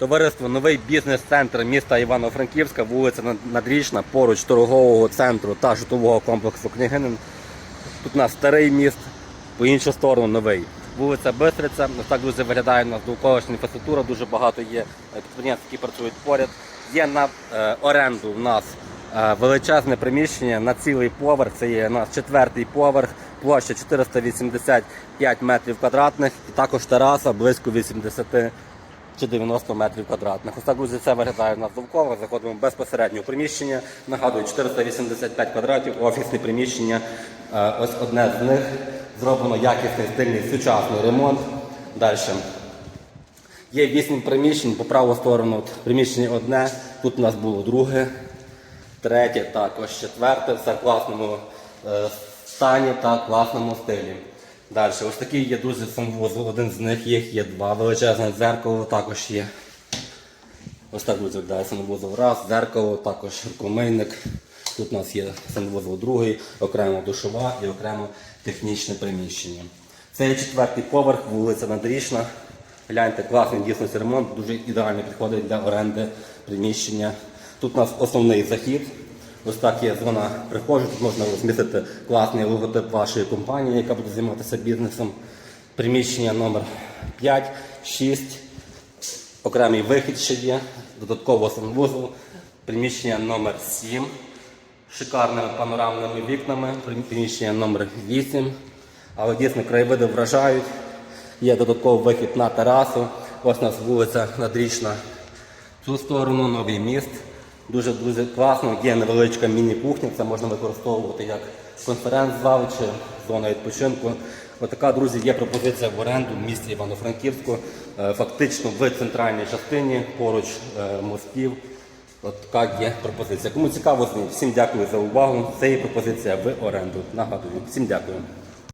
Товариство Новий бізнес-центр міста Івано-Франківська, вулиця Надрічна, поруч торгового центру та житлового комплексу Княгинин. Тут у нас старий міст, по іншу сторону новий. Вулиця Бистриця. Ось так друзі виглядає у нас довколишня інфраструктура, дуже багато є е, підприємств, які працюють поряд. Є на е, оренду в нас е, величезне приміщення на цілий поверх. Це є у нас четвертий поверх, площа 485 метрів квадратних і також тераса близько 80 чи 90 метрів квадратних. Ось так, друзі, це виглядає у нас довкола. Заходимо безпосередньо у приміщення. Нагадую, 485 квадратів, офісне приміщення. Е, Ось одне з них зроблено якісний стильний сучасний ремонт. Далі. Є 8 приміщень по праву сторону. Приміщення одне, тут у нас було друге, третє, також четверте, все в класному е, стані та класному стилі. Далі, ось такий є дуже санвузол, один з них їх є два. Величезне дзеркало також є. Ось так друзі, виглядає санвузол раз, дзеркало, також рукомийник. Тут у нас є санвузол другий, окремо душова і окремо технічне приміщення. Це є четвертий поверх, вулиця Надрічна. Гляньте, класний дійсно ремонт, дуже ідеально підходить для оренди приміщення. Тут у нас основний захід. Ось так є зона прихожу, тут можна розмістити класний логотип вашої компанії, яка буде займатися бізнесом. Приміщення номер 5, 6. Окремий вихід ще є, додатково санвузол, приміщення номер 7 з шикарними панорамними вікнами, приміщення номер 8. Але дійсно краєвиди вражають. Є додатковий вихід на терасу. Ось у нас вулиця Надрічна. В цю сторону новий міст. Дуже дуже класно. Є невеличка міні-кухня, це можна використовувати як конференц-зал чи зона відпочинку. Отака, друзі, є пропозиція в оренду в місті Івано-Франківську. Е, Фактично в центральній частині, поруч е, мостів. От така є пропозиція. Кому цікаво, всім дякую за увагу. Це є пропозиція в оренду. Нагадую, всім дякую.